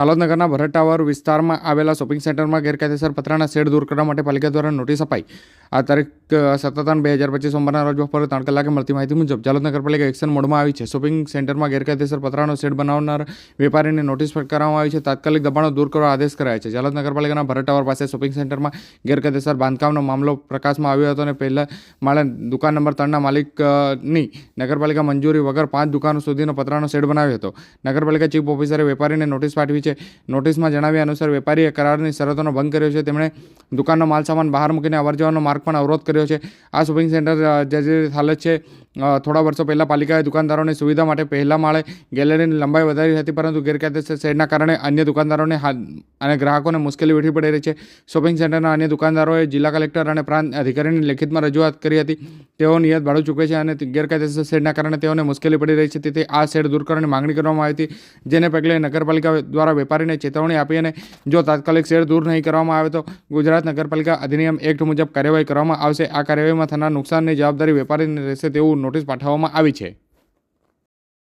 હાલોદનગરના ભરત tower વિસ્તારમાં આવેલા shopping સેન્ટરમાં ગેરકાયદેસર પતરાના શેડ દૂર કરવા માટે પાલિકા દ્વારા નોટિસ અપાઈ. આ તારીખ ત્રણ બે હજાર પચીસ સોમવારના રોજ બપોરે ત્રણ કલાકે મળતી માહિતી મુજબ જાલોદ નગરપાલિકા એક્શન મોડમાં આવી છે. શોપિંગ સેન્ટરમાં ગેરકાયદેસર પતરાનો શેડ બનાવનાર વેપારીને નોટિસ ફટકારવામાં આવી છે. તાત્કાલિક દબાણો દૂર કરવા આદેશ કરાયા છે. જાલોદ નગરપાલિકાના ભરત ટાવર પાસે શોપિંગ સેન્ટરમાં ગેરકાયદેસર બાંધકામનો મામલો પ્રકાશમાં આવ્યો હતો અને પહેલા માળે દુકાન નંબર ત્રણના માલિકની નગરપાલિકા મંજૂરી વગર પાંચ દુકાનો સુધીનો પતરાનો શેડ બનાવ્યો હતો. નગરપાલિકા ચીફ ઓફિસરે વેપારીને નોટિસ પાઠવી છે. નોટિસમાં જણાવ્યા અનુસાર વેપારીએ કરારની શરતોનો ભંગ કર્યો છે. તેમણે દુકાનનો માલ સામાન બહાર મૂકીને અવર જવાનો માર્ગ પણ અવરોધ કર્યો છે. આ શોપિંગ સેન્ટર જે જર્જરિત હાલત છે થોડા વર્ષો પહેલાં પાલિકાએ દુકાનદારોની સુવિધા માટે પહેલા માળે ગેલેરીની લંબાઈ વધારી હતી, પરંતુ ગેરકાયદેસર શેડના કારણે અન્ય દુકાનદારોને અને ગ્રાહકોને મુશ્કેલી વેઠવી પડી રહી છે. શોપિંગ સેન્ટરના અન્ય દુકાનદારોએ જિલ્લા કલેક્ટર અને પ્રાંત અધિકારીની લેખિતમાં રજૂઆત કરી હતી. તેઓ નિયત ભાડું ચૂકે છે અને ગેરકાયદેસર શેડના કારણે તેઓને મુશ્કેલી પડી રહી છે. તેથી આ શેડ દૂર કરવાની માંગણી કરવામાં આવી હતી, જેને પગલે નગરપાલિકા દ્વારા વેપારીને ચેતવણી આપી અને જો તાત્કાલિક શેડ દૂર નહીં કરવામાં આવે તો ગુજરાત નગરપાલિકા અધિનિયમ એક્ટ મુજબ કાર્યવાહી કરવામાં આવશે. આ કાર્યવાહીમાં થનાર નુકસાનની જવાબદારી વેપારીને રહેશે તેવું નોટિસ પાઠવવામાં આવી છે.